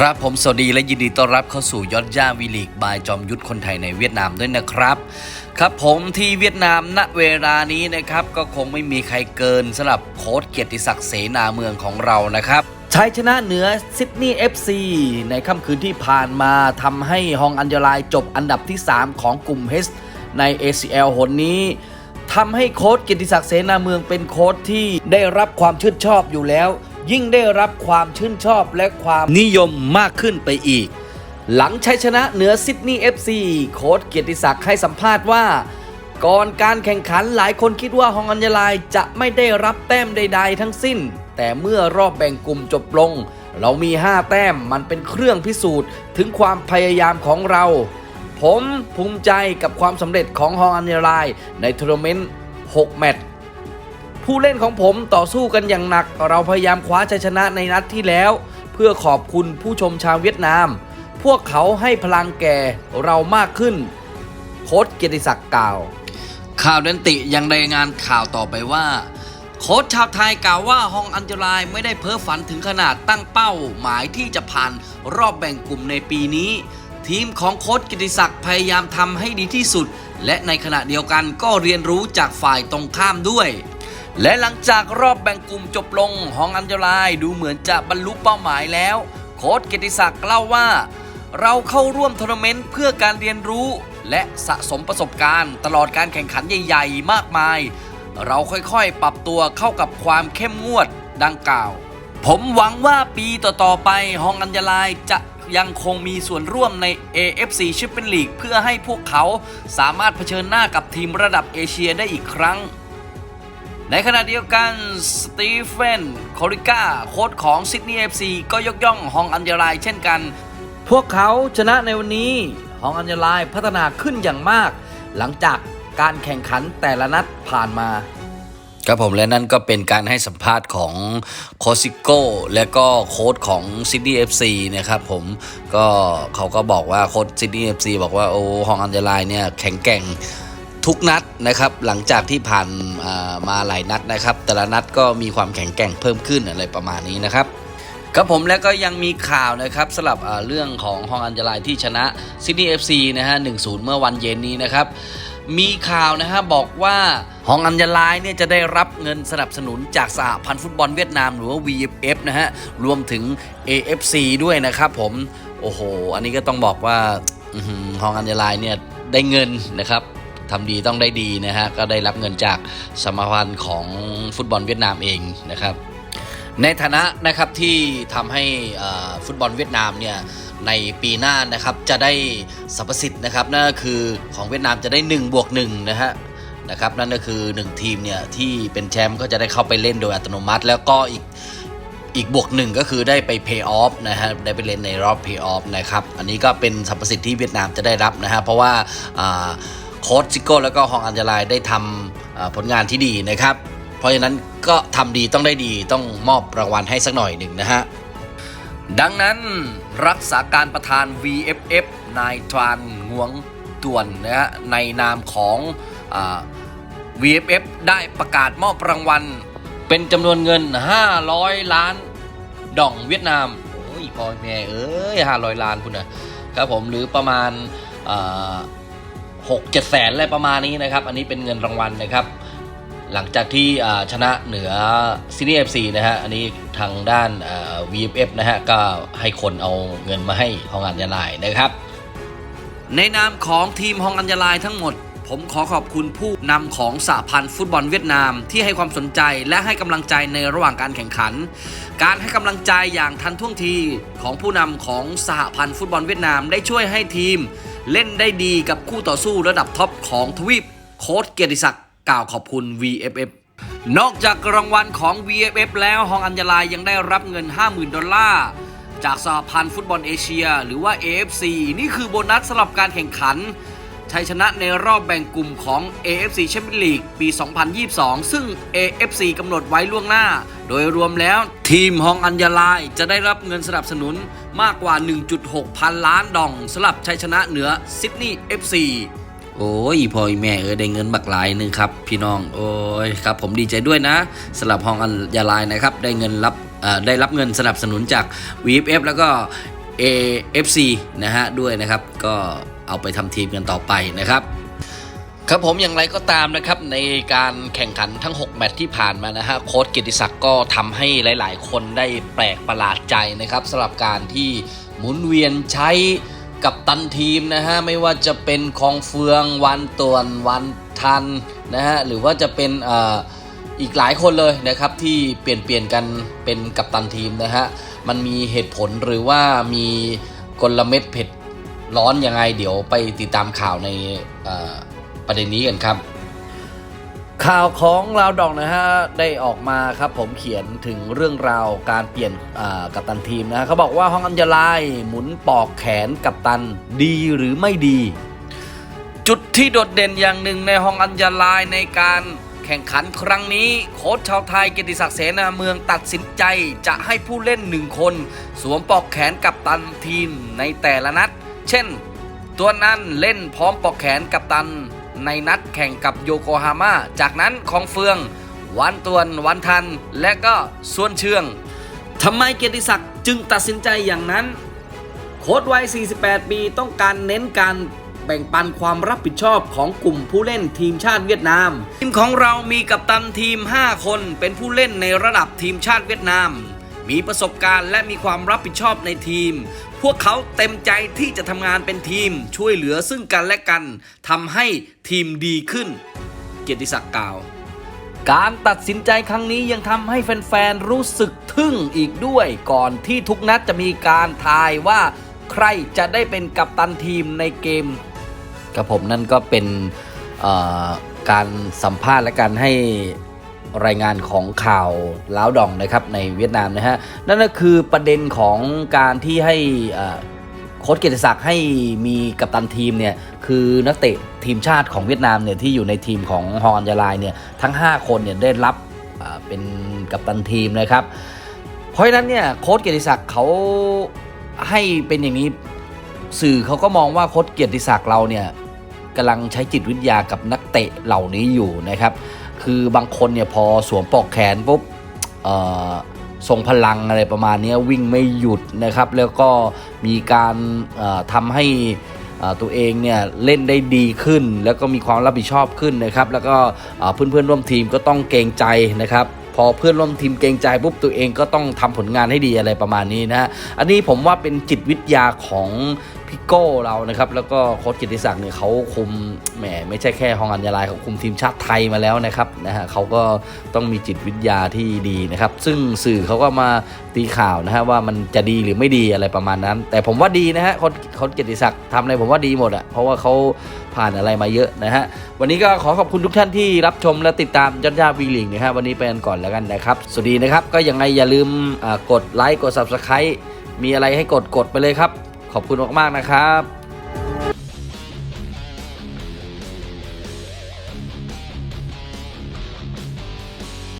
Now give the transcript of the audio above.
ครับผมสวัสดีและยินดีต้อนรับเข้าสู่ยอดย่าวีลีกบายจอมยุทธคนไทยในเวียดนามด้วยนะครับ ครับผมที่เวียดนามณเวลานี้นะครับ ก็คงไม่มีใครเกินสำหรับโค้ชเกียรติศักดิ์เสนาเมืองของเรานะครับชัยชนะเหนือซิดนีย์ FC ในค่ำคืนที่ผ่านมาทำให้ฮองอัญญลายจบอันดับที่ 3 ของกลุ่ม H ใน ACL หนนี้ทำให้โค้ชเกียรติศักดิ์เสนาเมืองเป็นโค้ชที่ได้รับความชื่นชอบอยู่แล้ว ยิ่งได้รับความชื่นชอบและความนิยมมากขึ้นไปอีก หลังชัยชนะเหนือซิดนีย์ FC โค้ชเกียรติศักดิ์ให้สัมภาษณ์ว่า ก่อนการแข่งขันหลายคนคิดว่าฮองอัญญาลายจะไม่ได้รับแต้มใด ๆ ทั้งสิ้น แต่เมื่อรอบแบ่งกลุ่มจบลง เรามี 5 แต้มมันเป็นเครื่องพิสูจน์ ถึงความพยายามของเรา ผมภูมิใจกับความสำเร็จของฮองอัญญาลายในทัวร์นาเมนต์6แมตช์ ผู้เล่นของผมต่อสู้กันอย่างหนัก เราพยายามคว้าชัยชนะในนัดที่แล้ว เพื่อขอบคุณผู้ชมชาวเวียดนาม พวกเขาให้พลังแก่เรามากขึ้น โค้ชเกียรติศักดิ์กล่าว ข่าวดันติยังรายงานข่าวต่อไปว่า โค้ชชาวไทยกล่าวว่าฮองอัญจลายไม่ได้เพ้อฝันถึงขนาดตั้งเป้า หมายที่จะผ่านรอบแบ่งกลุ่มในปีนี้ ทีมของโค้ชกิติศักดิ์พยายามทำให้ดีที่สุด และในขณะเดียวกันก็เรียนรู้จากฝ่ายตรงข้ามด้วย และหลังจากรอบแบ่งกลุ่มจบลงฮองอัญจลายดูเหมือนจะบรรลุเป้าหมายแล้ว โค้ชกิติศักดิ์เล่าว่า เราเข้าร่วมทัวร์นาเมนต์เพื่อการเรียนรู้ และสะสมประสบการณ์ ตลอดการแข่งขันใหญ่ ๆ มากมาย เราค่อยๆ ปรับตัวเข้ากับความเข้มงวดดังกล่าว ผมหวังว่าปีต่อๆไปฮองอัญญลายจะยังคงมีส่วนร่วมใน AFC Champions League เพื่อให้พวกเขาสามารถเผชิญหน้ากับทีมระดับเอเชียได้อีกครั้ง ในขณะเดียวกันสตีเฟนโคริก้าโค้ชของซิดนีย์เอฟซีก็ยกย่องฮองอัญญาลายเช่นกัน พวกเขาชนะในวันนี้ฮองอัญญาลายพัฒนาขึ้นอย่างมาก หลังจากการแข่งขันแต่ละนัดผ่านมาครับผมและนั่นก็เป็นการให้สัมภาษณ์ของโคซิโก้และก็โค้ชของซิดนีย์เอฟซีนะครับผมก็เขาก็บอกว่าโค้ชซิดนีย์เอฟซีบอกว่าโอ้ฮองอัญญาลายเนี่ยแข็งแกร่ง ทุกนัดนะครับ หลังจากที่ผ่านมาหลายนัดนะครับ แต่ละนัดก็มีความแข็งแกร่งเพิ่มขึ้นอะไรประมาณนี้นะครับครับผมแล้วก็ยังมีข่าวนะครับสลับเรื่องของฮองอัญญาลายที่ชนะซิดนีย์เอฟซีนะฮะ1-0เมื่อวันเย็นนี้นะครับ มีข่าวนะฮะบอกว่าฮองอัญญลายเนี่ยจะได้รับเงินสนับสนุนจากสหพันธ์ฟุตบอลเวียดนามหรือว่า VFF นะฮะรวมถึง AFC ด้วยนะครับผม โอ้โหอันนี้ก็ต้องบอกว่าฮองอัญญลายเนี่ยได้เงินนะครับ ทำดีต้องได้ดีนะฮะก็ได้รับเงินจากสมาพันธ์ของฟุตบอลเวียดนามเองนะครับ ในฐานะนะครับที่ทำให้ฟุตบอลเวียดนามเนี่ยในปีหน้านะครับจะได้สรรพสิทธิ์นะครับนั่นก็คือของเวียดนามจะได้1บวก1นะฮะนะครับนั่นก็คือ 1 ทีมเนี่ยที่เป็นแชมป์ก็จะได้เข้าไปเล่นโดยอัตโนมัติ แล้วก็อีกอีกบวกหนึ่งก็คือได้ไป pay off นะฮะได้ไปเล่นในรอบ pay off นะครับอันนี้ก็เป็นสรรพสิทธิ์ที่เวียดนามจะได้รับนะฮะเพราะว่าอ่า โค้ชซิโก้แล้วก็ฮองอัญญาลายได้ทำผลงานที่ดีนะครับ เพราะฉะนั้นก็ทำดีต้องได้ดีต้องมอบรางวัลให้สักหน่อยหนึ่งนะฮะ ดังนั้นรักษาการประธาน VFF นายทรานงวงต่วนนะฮะในนามของอ VFF ได้ประกาศมอบรางวัล เป็นจำนวนเงิน 500 ล้านดองเวียดนามโอ้ยพ่อแม่เอ้ย500 ล้านคุณนะครับผมหรือประมาณ หกเจ็ดแสนอะไรประมาณนี้นะครับ อันนี้เป็นเงินรางวัลนะครับ หลังจากที่ชนะเหนือซีนีเอฟซีนะฮะ อันนี้ทางด้านอ่า VFF นะฮะ ก็ให้คนเอาเงินมาให้ฮองอัญญาลายนะครับ ในนามของทีมฮองอัญญาลายทั้งหมด ผมขอขอบคุณผู้นำของสหพันธ์ฟุตบอลเวียดนาม ที่ให้ความสนใจและให้กำลังใจในระหว่างการแข่งขัน การให้กำลังใจอย่างทันท่วงทีของผู้นำของสหพันธ์ฟุตบอลเวียดนาม ได้ช่วยให้ทีม เล่นได้ดีกับคู่ต่อสู้ระดับท็อปของทวีป โค้ชเกียรติศักดิ์กล่าวขอบคุณ VFF นอกจากรางวัลของ VFF แล้วฮองอัญญาลายยังได้รับเงิน 50,000 ดอลลาร์ จากสหพันธ์ฟุตบอลเอเชีย หรือว่า AFC นี่คือโบนัสสำหรับการแข่งขัน ชัยชนะในรอบแบ่งกลุ่มของ AFC Champions League ปี 2022 ซึ่ง AFC กำหนดไว้ล่วงหน้า โดยรวมแล้วทีมฮองอัญญาลายจะได้รับเงินสนับสนุนมากกว่า 1.6 พันล้านดองสำหรับชัยชนะเหนือซิดนีย์ FC โอ้ยพ่อแม่เออได้เงินบักหลายหนึ่งครับ พี่น้องโอ้ยครับ ผมดีใจด้วยนะสำหรับฮองอัญญาลายนะครับได้เงินรับเอ่อได้รับเงินสนับสนุนจาก VFF แล้วก็ AFC นะฮะด้วยนะครับก็ เอาไปทำทีมกันต่อไปนะครับ ครับผมอย่างไรก็ตามนะครับในการแข่งขันทั้ง 6 แมตช์ที่ผ่านมานะฮะโค้ชเกียรติศักดิ์ก็ทำให้หลาย ๆ คนได้แปลกประหลาดใจนะครับสำหรับการที่หมุนเวียนใช้กับตันทีมนะฮะไม่ว่าจะเป็นคองเฟืองวันตวนวันทันนะฮะหรือว่าจะเป็นอ่ออีกหลายคนเลยนะครับที่เปลี่ยนเปลี่ยนกันเป็นกัปตันทีมนะฮะมันมีเหตุผลหรือว่ามีกลเม็ดเผ็ด ร้อนยังไงเดี๋ยวไปติดตามข่าวในประเด็นนี้กันครับ ข่าวของลาวดองนะฮะได้ออกมาครับผมเขียนถึงเรื่องราวการเปลี่ยนกัปตันทีมนะฮะเขาบอกว่าห้องอัญญาลายหมุนปอกแขนกัปตันดีหรือไม่ดี จุดที่โดดเด่นอย่างหนึ่งในห้องอัญญาลายในการแข่งขันครั้งนี้โค้ชชาวไทยเกียรติศักดิ์เสนาเมืองตัดสินใจจะให้ผู้เล่นหนึ่งคน สวมปอกแขนกัปตันทีมในแต่ละนัด เช่น ตัวนั้นเล่นพร้อมปอกแขนกัปตัน ในนัดแข่งกับโยโกฮาม่า จากนั้นของเฟือง วันตวน วันทัน และก็ส่วนเชืองทำไมเกียรติศักดิ์จึงตัดสินใจอย่างนั้น โค้ดวัย 48 ปีต้องการเน้นการแบ่งปันความรับผิดชอบของกลุ่มผู้เล่นทีมชาติเวียดนาม ทีมของเรามีกัปตันทีม 5 คนเป็นผู้เล่นในระดับทีมชาติเวียดนาม มีประสบการณ์และมีความรับผิดชอบในทีม พวกเขาเต็มใจที่จะทำงานเป็นทีมช่วยเหลือซึ่งกันและกันทำให้ทีมดีขึ้น เกียรติศักดิ์กล่าว การตัดสินใจครั้งนี้ยังทำให้แฟนๆ รู้สึกทึ่งอีกด้วย ก่อนที่ทุกนัดจะมีการทายว่า ใครจะได้เป็นกัปตันทีมในเกมกับผมนั่นก็เป็นการสัมภาษณ์และการให้ รายงานของข่าวล้าวดองนะครับในเวียดนามนะฮะนั่นก็คือประเด็นของการที่ให้โค้ชเกียรติศักดิ์ให้มีกัปตันทีมเนี่ยคือนักเตะทีมชาติของเวียดนามเนี่ยที่อยู่ในทีมของฮอนยาลายเนี่ยทั้ง 5 คนเนี่ยได้รับเป็นกัปตันทีมนะครับ เพราะฉะนั้นเนี่ยโค้ชเกียรติศักดิ์เขาให้เป็นอย่างนี้สื่อเขาก็มองว่าโค้ชเกียรติศักดิ์เราเนี่ยกำลังใช้จิตวิทยากับนักเตะเหล่านี้อยู่นะครับ คือบางคนเนี่ยพอสวมปลอกแขนปุ๊บเอ่อทรงพลังอะไรประมาณนี้วิ่งไม่หยุดนะครับ แล้วก็มีการทำให้ตัวเองเนี่ยเล่นได้ดีขึ้น แล้วก็มีความรับผิดชอบขึ้นนะครับ แล้วก็เอ่อเพื่อนๆร่วมทีมก็ต้องเกรงใจนะครับพอเพื่อนร่วมทีมเกรงใจปุ๊บตัวเองก็ต้องทำผลงานให้ดีอะไรประมาณนี้นะฮะ อันนี้ผมว่าเป็นจิตวิทยาของ พี่โก้เรานะครับ แล้วก็โค้ชกิติศักดิ์เนี่ยเขาคุมแหมไม่ใช่แค่ฮองอัญญาลายเขาคุมทีมชาติไทยมาแล้วนะครับนะฮะเขาก็ต้องมีจิตวิทยาที่ดีนะครับ ซึ่งสื่อเขาก็มาตีข่าวนะฮะว่ามันจะดีหรือไม่ดีอะไรประมาณนั้น แต่ผมว่าดีนะฮะโค้ชโค้ชกิติศักดิ์ทำอะไรผมว่าดีหมดอะเพราะว่าเขาผ่านอะไรมาเยอะนะฮะวันนี้ก็ขอขอบคุณทุกท่านที่รับชมและติดตามยอดยาวีลิงนะฮะวันนี้ไปกันก่อนแล้วกันนะครับสวัสดีนะครับก็ยังไงอย่าลืมกดไลค์กด subscribe มีอะไรให้กดกดไปเลยครับ ขอบคุณมากๆนะครับ